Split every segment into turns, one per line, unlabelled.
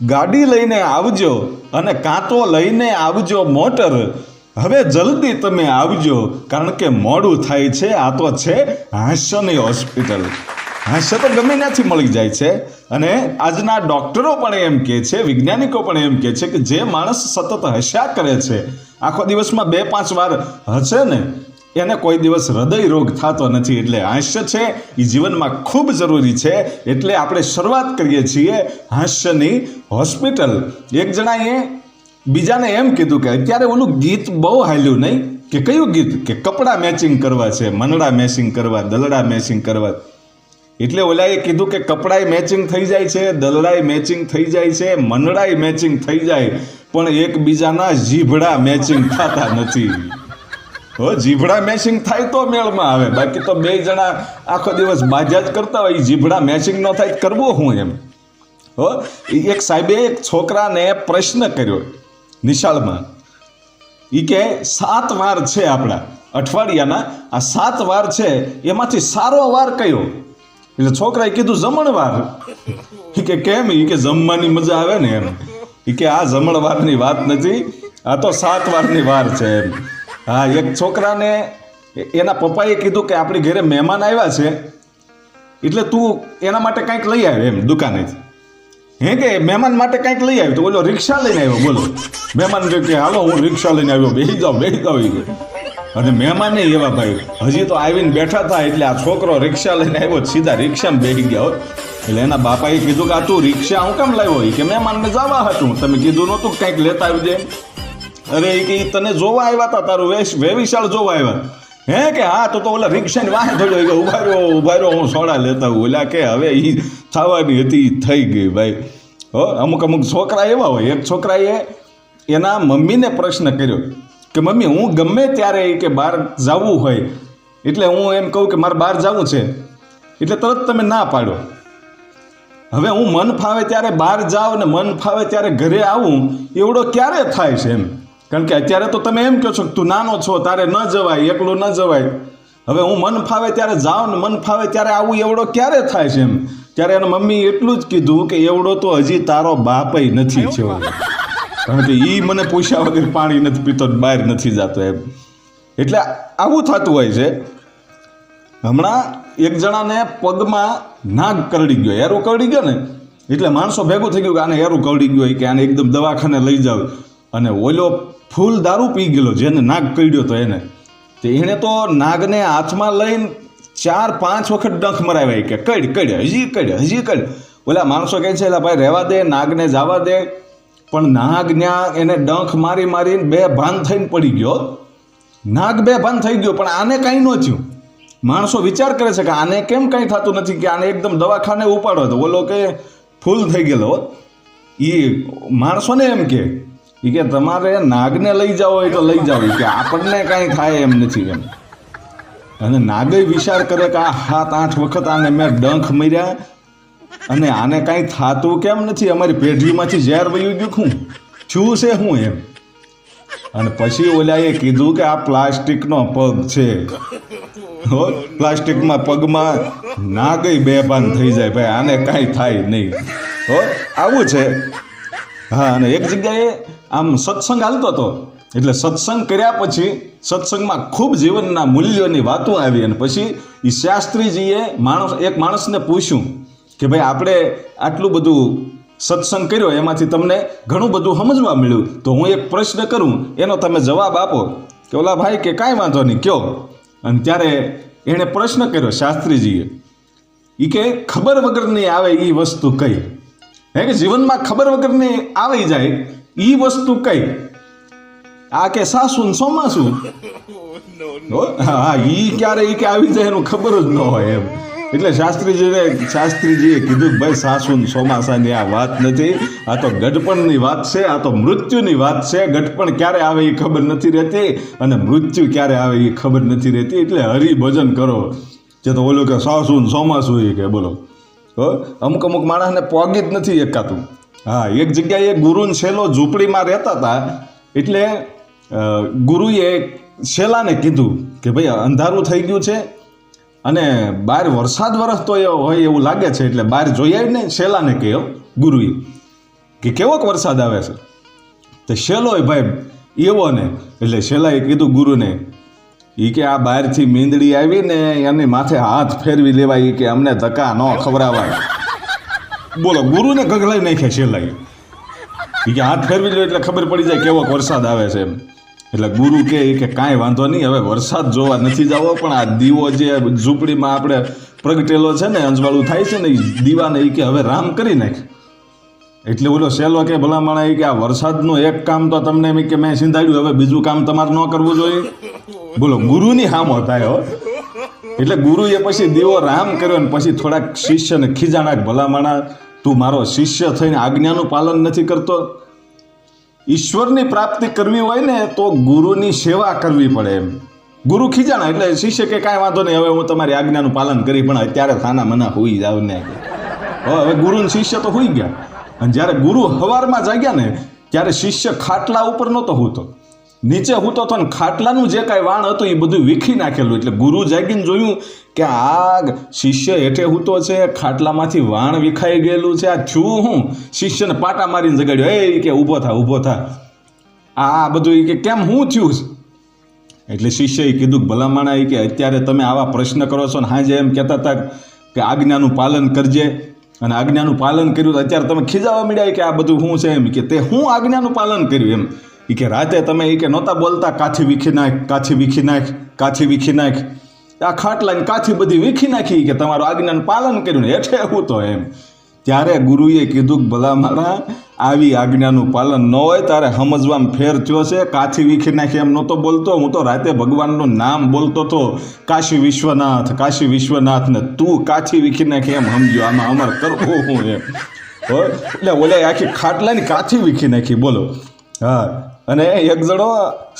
ગાડી લઈને આવજો અને કાં તો લઈને આવજો મોટર. હવે જલ્દી તમે આવજો, કારણ કે મોડું થાય છે, આ તો છે હાસ્યની હોસ્પિટલ. હાસ્ય તો ગમે ત્યાંથી મળી જાય છે. અને આજના ડૉક્ટરો પણ એમ કહે છે, વૈજ્ઞાનિકો પણ એમ કહે છે કે જે માણસ સતત હસ્યા કરે છે. આખો દિવસમાં બે પાંચ વાર હશે ને એને કોઈ દિવસ હૃદય રોગ થતો નથી એટલે હાસ્ય છે એ જીવનમાં ખૂબ જરૂરી છે. એટલે આપણે શરૂઆત કરીએ છીએ હાસ્યની હોસ્પિટલ. એક જણાએ બીજાને એમ કીધું કે અત્યારે ઓલું ગીત બહુ હાલ્યું નહીં. કે કયું ગીત? કે કપડાં મેચિંગ કરવા છે મનડા મેચિંગ કરવા, દલડા મેચિંગ કરવા. એટલે ઓલાએ કીધું કે કપડાય મેચિંગ થઈ જાય છે, દલડાય મેચિંગ થઈ જાય છે મનડાય મેચિંગ થઈ જાય. પણ એકબીજાના જીભડા મેચિંગ થતા નથી. જીભડા મેચિંગ થાય તો મેળમાં આવે. બાકી તો બે જણા આખો દિવસ બાજા જ કરતા હોય. જીભડા મેચિંગ ન થાય કરવો હું એમ? હો એક સાહેબે એક છોકરાને પ્રશ્ન કર્યો નિશાળમાં. એ કે, સાત વાર છે આપણા અઠવાડિયાના. આ સાત વાર છે, એમાંથી સારો વાર કયો? એટલે છોકરાએ કીધું જમણવાર એ કે, કેમ? એ કે, જમવાની મજા આવે ને એમ. એ કે, આ જમણવારની વાત નથી. આ તો સાત વારની વાર છે એમ. હા, એક છોકરાને એના પપ્પાએ કીધું કે આપણી ઘરે મહેમાન આવ્યા છે, એટલે તું એના માટે કંઈક લઈ આવ્યો એમ દુકાનેથી. હે કે મહેમાન માટે કંઈક લઈ આવ્યો તો બોલો, રિક્ષા લઈને આવ્યો. બોલો. મહેમાન કે હાલો, હું રિક્ષા લઈને આવ્યો. બેસી જાઓ બેસી કે. અને મહેમાને એવા ભાઈ હજી તો આવીને બેઠા હતા, એટલે આ છોકરો રિક્ષા લઈને આવ્યો, સીધા રિક્ષામાં બેસી ગયા. હોય એટલે એના બાપાએ કીધું કે, આ તું રિક્ષા હું કેમ લાવ્યો? કે, મહેમાનને જવા હતું. તમે કીધું નહોતું કંઈક લેતા આવી દે અરે એ કે તને જોવા આવ્યા હતા તારું વેશ વેવિશાળ જોવા આવ્યા હે કે હા, તો તો ઓલા રિક્ષાની વાહે થયો કે ઊભા રહ્યો ઊભા રહ્યો હું સોડા લેતા હું ઓલા કે હવે એ થવાની હતી થઈ ગઈ ભાઈ. હો, અમુક અમુક છોકરા એવા હોય. એક છોકરાએ એના મમ્મીને પ્રશ્ન કર્યો કે, મમ્મી, હું ગમે ત્યારે કે બહાર જવું હોય, એટલે હું એમ કહું કે, મારે બહાર જવું છે. એટલે તરત તમે ના પાડો. હવે હું મન ફાવે ત્યારે બહાર જાઉં ને મન ફાવે ત્યારે ઘરે આવું. એવડો ક્યારે થાય છે એમ? કારણ કે અત્યારે તો તમે એમ કહો છો કે તું નાનો છો, તારે ન જવાય, એકલું ન જવાય. હવે હું મન ફાવે ત્યારે જાઉં ને મન ફાવે ત્યારે આવું એવડો ક્યારે થાય છે એમ? ત્યારે એના મમ્મી એટલું જ કીધું કે એવડો તો હજી તારો બાપય નથી છે કારણ કે એ મને પૂછ્યા વગર પાણી નથી પીતો બહાર નથી જતો એમ. એટલે આવું થતું હોય છે. હમણાં એક જણાને પગમાં નાગ કરડી ગયો. એરું કરડી ગયો ને? એટલે માણસો ભેગું થઈ ગયું કે આને એરું કરડી ગયો કે આને એકદમ દવાખાને લઈ જાવ. અને ઓલો ફૂલ દારૂ પી ગયેલો, જેને નાગ કરડ્યો તો એને. તે એણે તો નાગને હાથમાં લઈને ચાર, પાંચ વખત ડંખ મરાવ્યા. કે કડ કડ હજી કડ હજી કડ ઓલા માણસો કહે છે એલા ભાઈ, રહેવા દે, નાગને જવા દે. પણ નાગ ન્યા એને ડંખ મારી મારીને બે ભાન થઈને પડી ગયો. નાગ બે ભાન થઈ ગયો, પણ આને કાંઈ ન થયું. માણસો વિચાર કરે છે કે આને કેમ કંઈ થતું નથી કે આને એકદમ દવાખાને ઉપાડો તો ઓલો કે ફૂલ થઈ ગયેલો. એ માણસોને એમ કે એ કે તમારે નાગને લઈ જાઓ હોય તો લઈ જાઓ. કે આપણને કાંઈ થાય એમ નથી એમ. અને નાગે વિચાર કરે કે આ સાત, આઠ વખત આને મેં ડંખ મર્યા અને આને કાંઈ થતું કેમ નથી? અમારી પેઢીમાંથી ઝેર વયું ગયું શું થયું છે શું એમ. અને પછી ઓલાએ કીધું કે આ પ્લાસ્ટિકનો પગ છે. હો, પ્લાસ્ટિકમાં પગમાં ના ગઈ બેભાન થઈ જાય. ભાઈ, આને કાંઈ થાય નહીં. હો, આવું છે. હા, અને એક જગ્યાએ આમ સત્સંગ હાલતો હતો. એટલે સત્સંગ કર્યા પછી સત્સંગમાં ખૂબ જીવનના મૂલ્યોની વાતો આવી અને પછી એ શાસ્ત્રીજીએ માણસ, એક માણસને પૂછ્યું કે ભાઈ, આપણે આટલું બધું સત્સંગ કર્યો, એમાંથી તમને ઘણું બધું સમજવા મળ્યું. તો હું એક પ્રશ્ન કરું, એનો તમે જવાબ આપો. કે ઓલા ભાઈ કે કાંઈ વાંધો નહીં, કયો? અને ત્યારે એણે પ્રશ્ન કર્યો શાસ્ત્રીજીએ. એ કે, ખબર વગરની આવે એ વસ્તુ કઈ? હે કે જીવનમાં ખબર વગરની આવી જાય એ વસ્તુ કઈ? આ કે સાસુ સોમાં ચોમાસું હો? ઈ ક્યારે, ઈ કે આવી જાય એનું ખબર જ ન હોય એમ. એટલે શાસ્ત્રીજીને, શાસ્ત્રીજીએ કીધું કે ભાઈ સાસુ ચોમાસાની આ વાત નથી, આ તો ગઢપણની વાત છે, આ તો મૃત્યુની વાત છે, ગઢપણ ક્યારે આવે એ ખબર નથી રહેતી, અને મૃત્યુ ક્યારે આવે એ ખબર નથી રહેતી, એટલે હરિભજન કરો. જે તો ઓલું કે સાસુ ચોમાસું એ કે, બોલો. અમુક અમુક માણસને પોગી જ નથી એકાતું. હા, એક જગ્યાએ ગુરુને શેલો ઝૂંપડીમાં રહેતા હતા, એટલે ગુરુએ શેલાને કીધું કે ભાઈ, અંધારું થઈ ગયું છે અને બહાર વરસાદ વરસતો હોય એવું લાગે છે, એટલે બહાર જોઈએ ને શેલાને કહ્યો ગુરુએ, કે કેવોક વરસાદ આવે છે? તો શેલો ભાઈ એવો ને, એટલે શેલાએ કીધું ગુરુને એ કે આ બહારથી મીંદડી આવી ને એની માથે હાથ ફેરવી લેવાય કે અમને ધક્કા ન ખવડાવાય. બોલો, ગુરુને ગગલાઈ નાખે શેલાએ એ કે હાથ ફેરવી લો એટલે ખબર પડી જાય કેવો વરસાદ આવે છે એમ. એટલે ગુરુ કે એ કે કાંઈ વાંધો નહીં, હવે વરસાદ જોવા નથી જવો, પણ આ દીવો જે ઝૂંપડીમાં આપણે પ્રગટેલો છે ને, અંજવાળું થાય છે ને એ દીવાને એ કે હવે રામ કરી નાખ. એટલે બોલો સેલો કે, ભલામણા એ કે આ વરસાદનું એક કામ તો તમને એમ કે મેં સિંધાડ્યું, હવે બીજું કામ તમારે ન કરવું જોઈએ. બોલો, ગુરુની હામો થાય એટલે ગુરુએ પછી દીવો રામ કર્યો ને પછી થોડાક શિષ્યને ખીજાણા ભલામાણા તું મારો શિષ્ય થઈને આજ્ઞાનું પાલન નથી કરતો. ઈશ્વરની પ્રાપ્તિ કરવી હોય ને તો ગુરુની સેવા કરવી પડે એમ. ગુરુ ખીજાણા, એટલે શિષ્ય કે કાંઈ વાંધો નહીં, હવે હું તમારી આજ્ઞાનું પાલન કરી, પણ અત્યારે થાના મના હોઈ જાવ ને. હવે ગુરુ શિષ્ય તો હોઈ ગયા. અને જ્યારે ગુરુ હવારમાં જાગ્યા ને, ત્યારે શિષ્ય ખાટલા ઉપર નહોતો હૂતો. નીચે હું તો ને ખાટલાનું જે કાંઈ વાણ હતું એ બધું વીખી નાખેલું. એટલે ગુરુ જાગીને જોયું કે આ શિષ્ય હેઠે હૂતો છે, ખાટલામાંથી વાણ વિખાઈ ગયેલું છે. આ થયું હું? શિષ્યને પાટા મારીને જગાડ્યો. એ કે ઊભો થા ઊભો થા. આ બધું એ કે કેમ હું થયું? છે એટલે શિષ્યએ કીધું કે ભલામણા એ કે અત્યારે તમે આવા પ્રશ્ન કરો છો ને હાજે એમ કહેતા હતા કે આજ્ઞાનું પાલન કરજે. અને આજ્ઞાનું પાલન કર્યું અત્યારે તમે ખીજાવા મળ્યા કે આ બધું શું છે એમ કે તે હું આજ્ઞાનું પાલન કર્યું એમ. ઈ કે રાતે તમે એ કે નહોતા બોલતા કાથી વીખી નાખ કાથી વીખી નાખ કાથી વીખી નાખ. આ ખાટલાની કાથી બધી વીખી નાખી કે તમારું આજ્ઞાનું પાલન કર્યું ને એઠે હું તો એમ. ત્યારે ગુરુએ કીધું કે, ભલા મારા, આવી આજ્ઞાનું પાલન ન હોય તારે સમજવામાં ફેર થયો છે. કાથી વીખી નાખી એમ નહોતો બોલતો. હું તો રાતે ભગવાનનું નામ બોલતો હતો. કાશી વિશ્વનાથ કાશી વિશ્વનાથ ને તું કાથી વીખી નાખી એમ સમજો આમાં અમાર કરવો હું એમ? એટલે ઓલે આખી ખાટલાની કાથી વીખી નાખી. બોલો. હા. અને એક જણો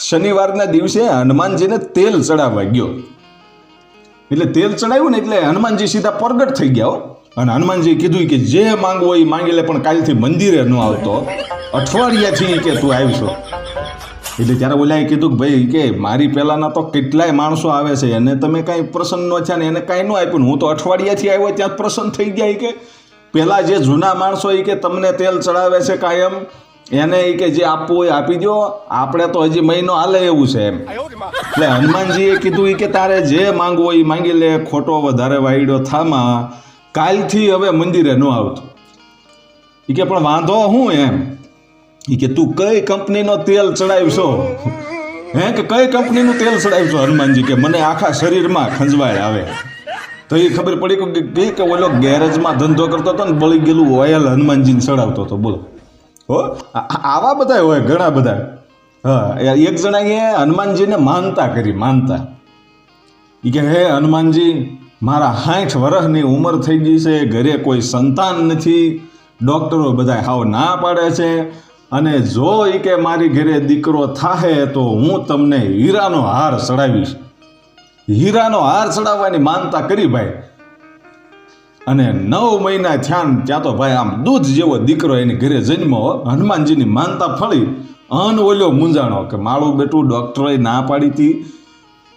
શનિવારના દિવસે હનુમાનજીને તેલ ચડાવવા ગયો. એટલે તેલ ચડાવ્યું ને એટલે હનુમાનજી સીધા પ્રગટ થઈ ગયા અને હનુમાનજી કીધું કે જે માંગવો એ માંગી લે, પણ કાલથી મંદિરે ન આવતો. અઠવાડિયાથી કે તું આવશો. એટલે ત્યારે ઓલાએ કીધું કે ભાઈ, કે મારી પહેલાંના તો કેટલાય માણસો આવે છે અને તમે કાંઈ પ્રસન્ન ન થયા ને એને કાંઈ ન આપ્યું હું તો અઠવાડિયાથી આવ્યો ત્યાં પ્રસન્ન થઈ ગયા કે. પહેલાં જે જૂના માણસો એ કે તમને તેલ ચડાવે છે કાયમ એને એ કે જે આપવું હોય આપી દો આપણે તો હજી મહિનો હાલે એવું છે એમ. એટલે હનુમાનજીએ કીધું એ કે તારે જે માંગવું હોય એ માંગી લે ખોટો વધારે વાયડો થામાં. કાલથી હવે મંદિરે ન આવતું. એ કે પણ વાંધો હું એમ. એ કે તું કઈ કંપનીનો તેલ ચડાવશો? હે કે કઈ કંપનીનું તેલ ચડાવશો? હનુમાનજી કે મને આખા શરીરમાં ખંજવાળ આવે. તો એ ખબર પડી કે કે કે ઓલો ગેરેજમાં ધંધો કરતો હતો ને બળી ગયેલું ઓઇલ હનુમાનજીને ચડાવતો હતો. બોલો. હો? આવા બધા હોય, ઘણા બધા. હા એક એક જણાએ હનુમાનજીને માનતા કરી, માનતા. એ કે, હે હનુમાનજી, મારા સાઠ વર્ષની ઉંમર થઈ ગઈ છે, ઘરે કોઈ સંતાન નથી. ડૉક્ટરો બધા હાવ ના પાડે છે. અને જો એ કે મારી ઘરે દીકરો થાહે, તો હું તમને હીરાનો હાર ચડાવીશ. હીરાનો હાર ચડાવવાની માનતા કરી ભાઈ. અને નવ મહિના છાન ત્યાં તો ભાઈ આમ દૂધ જેવો દીકરો એની ઘરે જન્મો, હનુમાનજીની માનતા ફળી, અન ઓલ્યો મૂંઝાણો કે માળું બેટું ડૉક્ટરે ના પાડી હતી.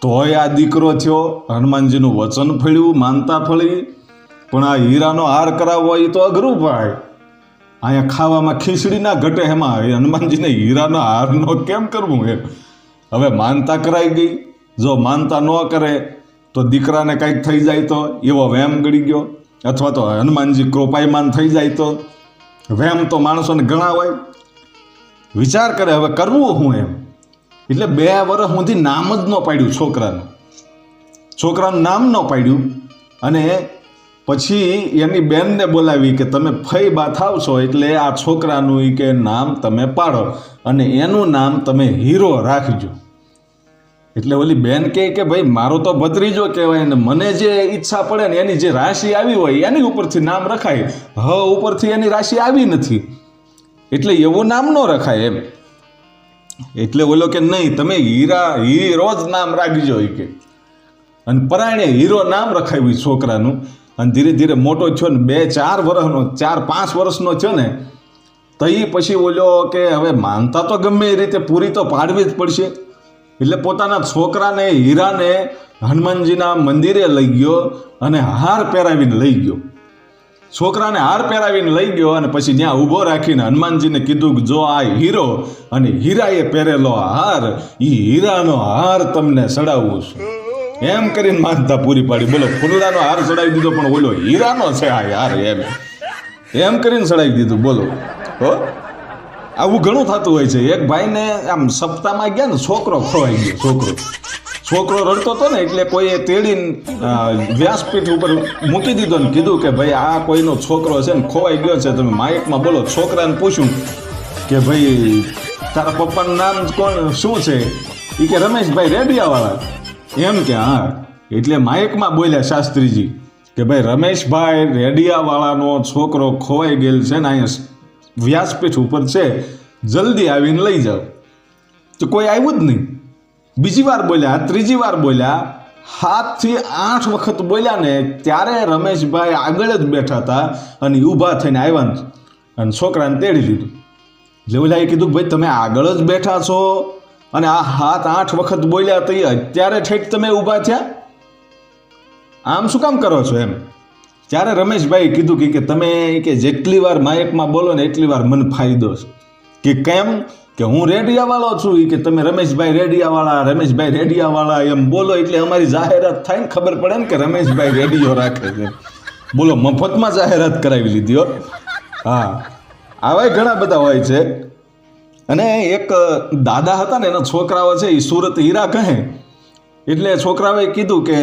તોય આ દીકરો થયો, હનુમાનજીનું વચન ફળ્યું, માનતા ફળી. પણ આ હીરાનો હાર કરાવવો એ તો અઘરું ભાઈ. અહીંયા ખાવામાં ખીચડી ના ઘટે એમાં હનુમાનજીને હીરાનો હારનો કેમ કરવું એ હવે માનતા કરાઈ ગઈ. જો માનતા ન કરે, તો દીકરાને કંઈક થઈ જાય તો એવો વહેમ ગળી ગયો. અથવા તો હનુમાનજી કૃપાયમાન થઈ જાય તો. વહેમ તો માણસોને ઘણા હોય. વિચાર કરે, હવે કરવું હું એમ? એટલે બે વર્ષ સુધી નામ જ ન પાડ્યું છોકરાનું. છોકરાનું નામ ન પાડ્યું. અને પછી એની બેનને બોલાવી કે તમે ફઈ બા થાવ છો એટલે આ છોકરાનું કે નામ તમે પાડો. અને એનું નામ તમે હીરો રાખજો. એટલે ઓલી બેન કહે કે ભાઈ, મારો તો ભત્રીજો કહેવાય ને મને જે ઈચ્છા પડે ને એની જે રાશિ આવી હોય, એની ઉપરથી નામ રખાય. હ ઉપરથી એની રાશિ આવી નથી. એટલે એવું નામ ન રખાય એમ. એટલે ઓલો કે નહીં, તમે હીરા, હીરો જ નામ રાખજો કે. અને પરાયણે હીરો નામ રખાવ્યું છોકરાનું. અને ધીરે ધીરે મોટો થયો ને બે, ચાર વર્ષનો ચાર, પાંચ વર્ષનો થયો ને તો એ પછી ઓલો કે હવે માનતા તો ગમે એ રીતે, પૂરી તો પાડવી જ પડશે. એટલે પોતાના છોકરાને, હીરાને હનુમાનજીના મંદિરે લઈ ગયો અને હાર પહેરાવીને લઈ ગયો. છોકરાને હાર પહેરાવીને લઈ ગયો અને પછી ત્યાં ઊભો રાખીને હનુમાનજીને કીધું કે જો આ હીરો અને હીરાએ પહેરેલો હાર એ હીરાનો હાર તમને ચડાવવું છું. એમ કરીને માનતા પૂરી પાડી. બોલો, ફૂલડાનો હાર ચડાવી દીધો, પણ બોલો હીરાનો છે આ હાર એમ. એમ કરીને ચડાવી દીધું. બોલો, હો. આવું ઘણું થતું હોય છે. એક ભાઈને આમ સપ્તાહમાં ગયા ને છોકરો ખોવાઈ ગયો, છોકરો. છોકરો રડતો હતો ને એટલે કોઈએ તેડીને વ્યાસપીઠ ઉપર મૂકી દીધો ને કીધું કે ભાઈ આ કોઈનો છોકરો છે ને ખોવાઈ ગયો છે. તમે માઇકમાં બોલો, છોકરાને પૂછ્યું કે ભાઈ તારા પપ્પાનું નામ કોણ, શું છે? એ કે રમેશભાઈ રેડિયાવાળા. એમ કે, હા. એટલે માઇકમાં બોલ્યા શાસ્ત્રીજી કે ભાઈ રમેશભાઈ રેડિયાવાળાનો છોકરો ખોવાઈ ગયેલ છે ને અહીંયા વ્યાસપીઠ ઉપર છે, જલ્દી આવીને લઈ જાઓ. તો કોઈ આવ્યું જ નહીં. બીજી વાર બોલ્યા, ત્રીજી વાર બોલ્યા સાતથી આઠ વખત બોલ્યા ને ત્યારે રમેશભાઈ આગળ જ બેઠા હતા અને ઊભા થઈને આવ્યા અને છોકરાને તેડી લીધું. એટલે કીધું ભાઈ, તમે આગળ જ બેઠા છો અને આ હાથ આઠ વખત બોલ્યા તો અત્યારે ઠેઠ તમે ઊભા થયા? આમ શું કામ કરો છો એમ? ત્યારે રમેશભાઈ કીધું કે- તમે કે જેટલી વાર માયકમાં બોલો ને એટલી વાર મને ફાયદો છે. કે કેમ? કે હું રેડિયાવાળો છું એ કે તમે રમેશભાઈ રેડિયાવાળા રમેશભાઈ રેડિયાવાળા એમ બોલો એટલે અમારી જાહેરાત થાય ને ખબર પડે ને કે રમેશભાઈ રેડિયો રાખે છે. બોલો, મફતમાં જાહેરાત કરાવી લીધી હો. હા. આવા ઘણા બધા હોય છે. અને એક દાદા હતા ને એના છોકરાઓ છે એ સુરત હીરા કહે. એટલે છોકરાઓએ કીધું કે,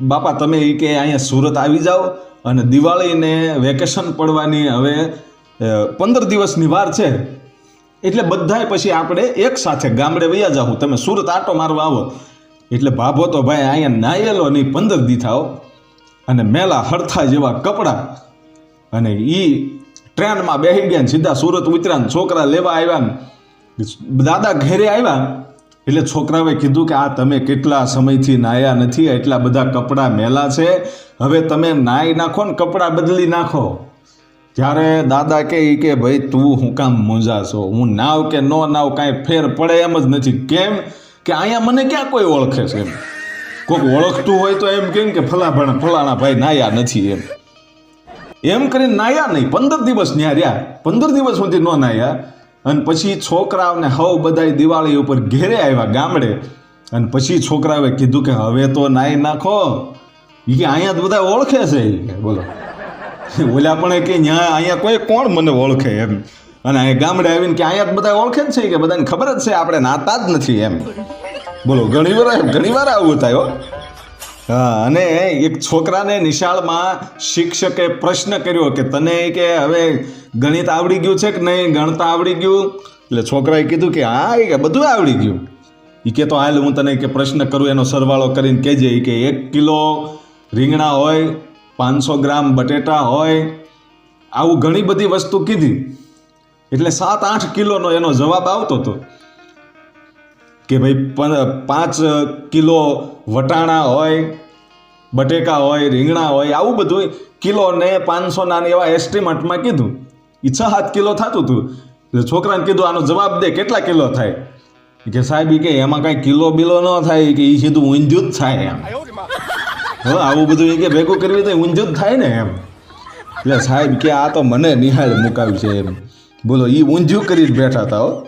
બાપા, તમે એ કે અહીંયા સુરત આવી જાઓ. અને દિવાળીને વેકેશન પડવાની હવે પંદર દિવસની વાર છે. એટલે બધાય પછી આપણે એક સાથે ગામડે વૈયા જાઉં તમે સુરત આટો મારવા આવો. એટલે ભાભો તો ભાઈ અહીંયા નાયેલો નહીં પંદર દી થાઓ. અને મેલા હડથા જેવા કપડાં. અને એ ટ્રેનમાં બેસી ગયા સીધા સુરત ઉતર્યા છોકરા લેવા આવ્યા દાદા ઘેરે આવ્યા. એટલે છોકરાઓએ કીધું કે આ તમે કેટલા સમયથી નાયા નથી, એટલા બધા કપડાં મેલા છે. હવે તમે નાહી નાખો ને કપડાં બદલી નાખો. ત્યારે દાદા કે ઈ કે, ભાઈ તું હું કામ મૂંઝાશો હું? નાવ કે ન નાવ કાંઈ ફેર પડે એમ જ નથી. કેમ કે અહીંયા મને ક્યાં કોઈ ઓળખે છે એમ? કોઈક ઓળખતું હોય તો એમ કેમ કે ફલાણા ફલાણા ભાઈ નાયા નથી એમ. એમ કરીને નાયા નહીં. પંદર દિવસ ન્યા રહ્યા. પંદર દિવસ સુધી ન નાયા. અને પછી છોકરાઓને હવ બધાય દિવાળી ઉપર ઘેરે આવ્યા ગામડે. અને પછી છોકરાઓએ કીધું કે હવે તો નાઈ નાખો. એ કે અહીંયા તો બધા ઓળખે છે. બોલો. ઓલા પણ કે ત્યાં અહીંયા કોઈ કોણ મને ઓળખે એમ. અને અહીંયા ગામડે આવીને કે અહીંયા જ બધા ઓળખે જ છે. કે બધાને ખબર જ છે. આપણે નાતા જ નથી એમ. બોલો, ઘણી વાર ઘણી વાર આવું થાય હા. અને એક છોકરાને નિશાળમાં શિક્ષકે પ્રશ્ન કર્યો કે તને કે હવે ગણિત આવડી ગયું છે કે નહીં? ગણતા આવડી ગયું? એટલે છોકરાએ કીધું કે હા, એ કે બધું આવડી ગયું. એ કે તો હાલ હું તને કે પ્રશ્ન કરું, એનો સરવાળો કરીને કહેજે. કે, એક કિલો રીંગણા હોય, પાંચસો ગ્રામ બટેટા હોય. આવું ઘણી બધી વસ્તુ કીધી. એટલે સાત આઠ કિલોનો એનો જવાબ આવતો હતો કે ભાઈ પાંચ કિલો વટાણા હોય, બટેકા હોય, રીંગણા હોય, આવું બધું કિલો ને પાંચસો ના એવા એસ્ટિમેટમાં કીધું. એ છ સાત કિલો થતું હતું. એટલે છોકરાને કીધું, આનો જવાબ દે, કેટલા કિલો થાય? કે, સાહેબ કે એમાં કાંઈ કિલો બિલો ન થાય કે એ સીધું ઊંધ્યું જ થાય એમ. હવે આવું બધું એ કે ભેગું કરવી તો ઊંધ્યું જ થાય ને એમ. એટલે સાહેબ કે, આ તો મને નિહાળ મુકાવ્યું છે એમ. બોલો એ ઊંધ્યું કરી જ બેઠા હતા હો.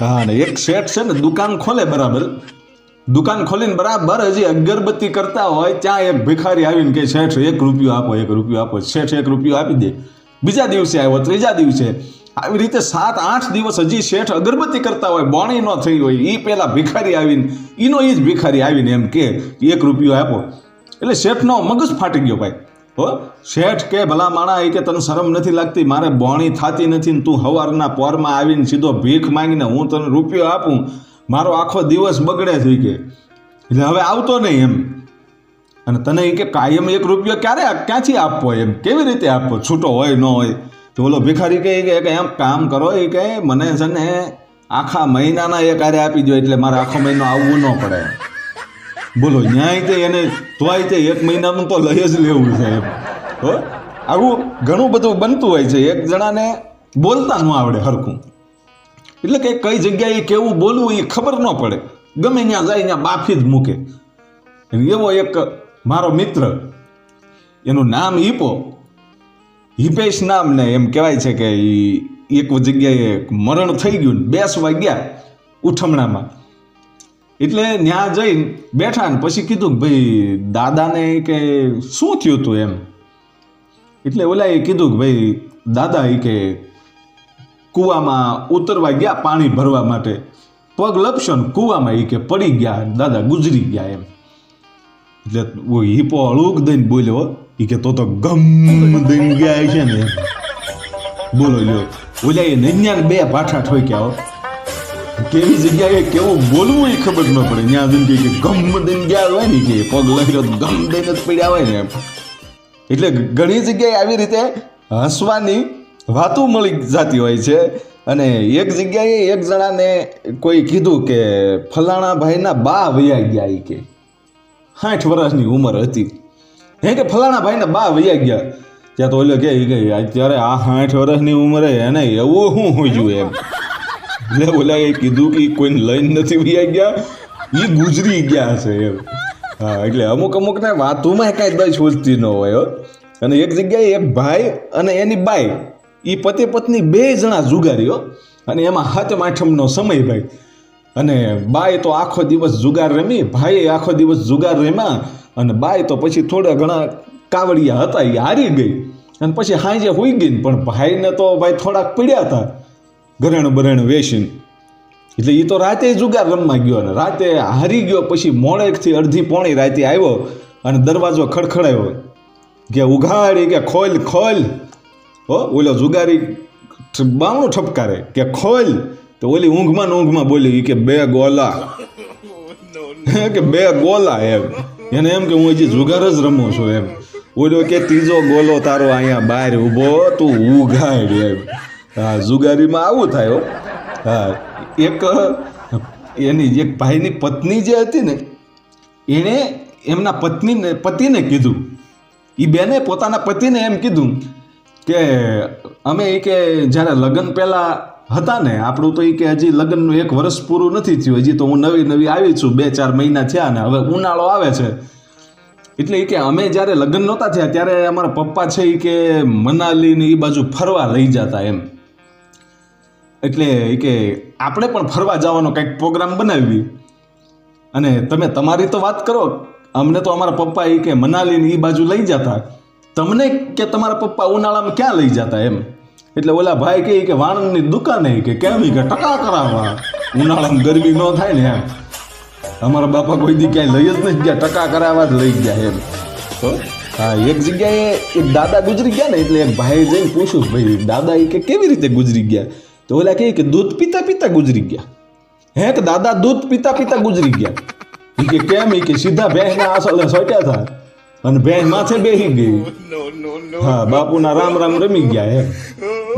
હા, ને એક શેઠ છે ને, દુકાન ખોલે બરાબર. દુકાન ખોલીને બરાબર હજી અગરબત્તી કરતા હોય, ત્યાં એક ભિખારી આવીને કે શેઠ, એક રૂપિયો આપો, એક રૂપિયો આપો. શેઠ એક રૂપિયો આપી દે. બીજા દિવસે આવ્યો, ત્રીજા દિવસે. આવી રીતે સાત, આઠ દિવસ હજી શેઠ અગરબત્તી કરતા હોય, બોણી ન થઈ હોય. એ પેલા ભિખારી આવીને એનો એ જ ભિખારી આવીને એમ કે એક રૂપિયો આપો. એટલે શેઠનો મગજ ફાટી ગયો ભાઈ. હો? શેઠ કે, ભલા માણા, એ કે તને શરમ નથી લાગતી? મારે બોણી થાતી નથી ને તું હવારના પોરમાં આવીને સીધો ભીખ માંગીને હું તને રૂપિયો આપું? મારો આખો દિવસ બગડે થઈ કે. એટલે હવે આવતો નહીં એમ. અને તને એ કે કાયમ એક રૂપિયો ક્યારે ક્યાંથી આપવો એમ? કેવી રીતે આપવો? છૂટો હોય, ન હોય. તો ઓલો ભિખારી કહે કે એમ કામ કરો એ કે મને છે ને આખા મહિનાના એક કાર્ય આપી દો એટલે મારે આખો મહિનો આવવું ન પડે. બોલો, ન્યાય તે એને તોય તે એક મહિનાનું તો લઈ જ લેવું છે એમ. હો? આવું ઘણું બધું બનતું હોય છે. એક જણાને બોલતા ન આવડે હરખું. એટલે કે કઈ જગ્યાએ કેવું બોલવું એ ખબર ન પડે. ગમે ત્યાં જાય, ત્યાં બાફી જ મૂકે. એવો એક મારો મિત્ર, એનું નામ ઈપો, હિપેશ નામને એમ કહેવાય છે કે એક જગ્યાએ મરણ થઈ ગયું બેસવા ગયા ઉઠમણામાં. એટલે ત્યાં જઈને બેઠા ને પછી કીધું કે ભાઈ દાદાને કે શું થયું હતું એમ? એટલે ઓલા એ કીધું કે ભાઈ દાદા એ કે કૂવામાં ઉતરવા ગયા પાણી ભરવા માટે. પગ લપશો ને કૂવામાં એ કે પડી ગયા દાદા ગુજરી ગયા એમ. એટલે ઓ હિપો અળુક દઈને બોલ્યો એ કે તો તો ગમ દઈને ગયા છે ને બોલો લ્યો. ઓલા એ નૈન્યા બે પાઠા ઠોક્યા કેવી જગ્યાએ કેવું બોલવું એ ખબર ન પડે. ત્યાં સુધી કે ગમ દઈને ગયા હોય ને કે પગ તો ગમ દઈને જ પડ્યા હોય ને એટલે ઘણી જગ્યાએ આવી રીતે હસવાની વાતો મળી જતી હોય છે. અને એક જગ્યાએ એક જણાને કોઈ કીધું કે ફલાણા ભાઈના બા વૈયા ગયા એ કે. સાઠ વર્ષની ઉંમર હતી. હે કે ફલાણા ભાઈના બા વૈયા ગયા. ત્યાં તો ઓલો કે અત્યારે આ સાઠ વર્ષની ઉંમરે એને એવું શું હોજ્યું એમ. એટલે ઓલા કીધું કે ઈ કોઈને લઈને નથી વૈયા ગયા? એ ગુજરી ગયા છે એમ. હા, એટલે અમુક અમુક ને વાતોમાં કાંઈ દઈ છોડતી ન હોય અને એક જગ્યાએ એક ભાઈ અને એની બાઈ એ પતિ પત્ની બે જણા જુગારીઓ અને એમાં હાથમ આઠમનો સમય ભાઈ. અને બાઈ તો આખો દિવસ જુગાર રમી, ભાઈએ આખો દિવસ જુગાર રમ્યા, અને બાઈ તો પછી થોડા ઘણા કાવડિયા હતા એ હારી ગઈ. અને પછી હાંજે હોઈ ગઈ પણ ભાઈને તો ભાઈ થોડાક પીડ્યા હતા. ઘરેણ બરેણું વેચીને. એટલે એ તો રાતે જુગાર રમવા ગયો અને રાતે હારી ગયો, પછી મોડેકથી અડધી પોણી રાતે આવ્યો અને દરવાજો ખડખડાયો. કે ઉઘાડી, કે ખોલ ખોલ. હો, ઓલો જુગારી બાવણું ઠપકારે, કે ખોલ. તો ઓલી ઊંઘમાં ને ઊંઘમાં બોલી કે બે ગોલા. કે બે ગોલા એમ. એને એમ કે હું હજી જુગાર જ રમું છું એમ. ઓલો કે ત્રીજો ગોલો તારો અહીંયા બહાર ઊભો, તું ઉઘાડ એમ. હા, જુગારીમાં આવું થાય, હો. એક, એની એક ભાઈની પત્ની જે હતી ને, એણે એમના પત્નીને, પતિને કીધું. એ બેને પોતાના પતિને એમ કીધું કે, અમે એ કે જ્યારે લગ્ન પહેલાં હતા ને, આપણું તો એ કે હજી લગ્નનું એક વર્ષ પૂરું નથી થયું. હજી તો હું નવી નવી આવી છું, બે ચાર મહિના થયા ને, હવે ઉનાળો આવે છે. એટલે એ કે અમે જ્યારે લગ્ન નહોતા થયા, ત્યારે અમારા પપ્પા છે એ કે મનાલી ને એ બાજુ ફરવા લઈ જતા એમ. એટલે કે આપણે પણ ફરવા જવાનો કંઈક પ્રોગ્રામ બનાવી અને તમે તમારી તો વાત કરો અમને તો અમારા પપ્પા એ કે મનાલીની એ બાજુ લઈ જતા. તમને કે તમારા પપ્પા ઉનાળામાં ક્યાં લઈ જતા એમ? એટલે ઓલા ભાઈ કહે કે વાણંદની દુકાને કે કેવી કે ટકા કરાવવા. ઉનાળામાં ગરમી ન થાય ને એમ. અમારા બાપા કોઈ દી ક્યાંય લઈ જ નથી ગયા ટકા કરાવવા જ લઈ ગયા એમ. હા એક જગ્યાએ એક દાદા ગુજરી ગયા ને એટલે એક ભાઈ જઈને પૂછ્યું ભાઈ દાદા એ કે કેવી રીતે ગુજરી ગયા? તો ઓલા કહે કે દૂધ પીતા પીતા ગુજરી ગયા. હે કે દાદા દૂધ પીતા પીતા ગુજરી ગયા. કે કેમ? કે સીધા ભેંસના આસળે સોટ્યા હતા અને ભેંસ માથે બેસી ગઈ. હા, બાપુના રામ રામ રમી ગયા એમ.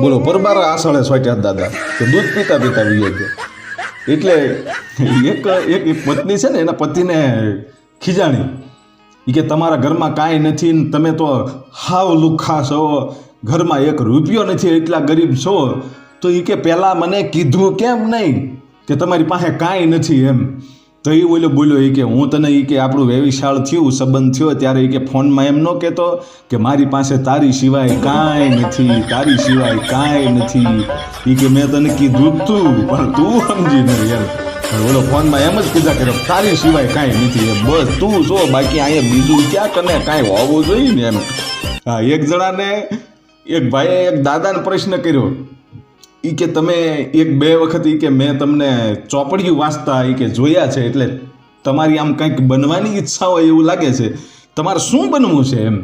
બોલો, પરબારા આસળે સોટ્યા દાદા, કે દૂધ પીતા પીતા વીએ ગયા. એટલે એક એક પત્ની છે ને, એના પતિને ખીજાણી. એ કે તમારા ઘરમાં કાંઈ નથી ને તમે તો હાવ લુખા છો ઘરમાં એક રૂપિયો નથી, એટલા ગરીબ છો. તો એ કે પહેલાં મને કીધું કેમ નહીં કે તમારી પાસે કાંઈ નથી એમ. તો એ બોલ્યો બોલ્યો એ કે હું તને એ કે આપણું વેવિશાળ થયું, સંબંધ થયો, ત્યારે એ કે ફોનમાં એમ ન કહેતો કે મારી પાસે તારી સિવાય કાંઈ નથી, તારી સિવાય કાંઈ નથી. એ કે મેં તને કીધું તું, પણ તું સમજી નહીં યાર ઓલો ફોનમાં એમ જ કીધા કર્યો, તારી સિવાય કાંઈ નથી એમ. બસ તું જો, બાકી અહીંયા બીજું ક્યાં તને કાંઈ હોવું જોઈએ ને એમ. હા, એક જણાને, એક ભાઈએ એક દાદાને પ્રશ્ન કર્યો. ઈ કે તમે એક બે વખત એ કે મેં તમને ચોપડિયું વાંચતા એ કે જોયા છે એટલે તમારી આમ કંઈક બનવાની ઈચ્છા હોય એવું લાગે છે. તમારે શું બનવું છે એમ?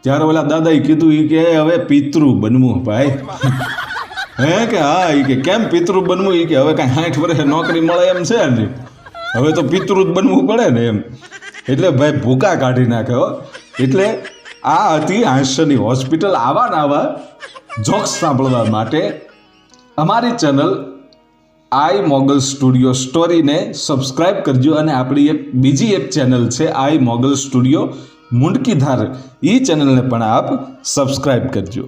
ત્યારે ઓલા દાદાએ કીધું એ કે હવે પિતૃ બનવું ભાઈ. હે કે હા એ કે કેમ પિતૃ બનવું? એ કે હવે કાંઈ સાઠ વર્ષે નોકરી મળે એમ છે ને. હવે તો પિતૃ જ બનવું પડે ને એમ. એટલે ભાઈ ભૂકા કાઢી નાખે હો. એટલે આ હતી હાસ્યની હોસ્પિટલ આવા ને આવા જોક્સ સાંભળવા માટે અમારી ચેનલ આઈ મોગલ સ્ટુડિયો સ્ટોરીને સબસ્ક્રાઇબ કરજો અને આપણી એક બીજી એક ચેનલ છે આઈ મોગલ સ્ટુડિયો મુંડકીધાર. એ ચેનલને પણ આપ સબસ્ક્રાઇબ કરજો.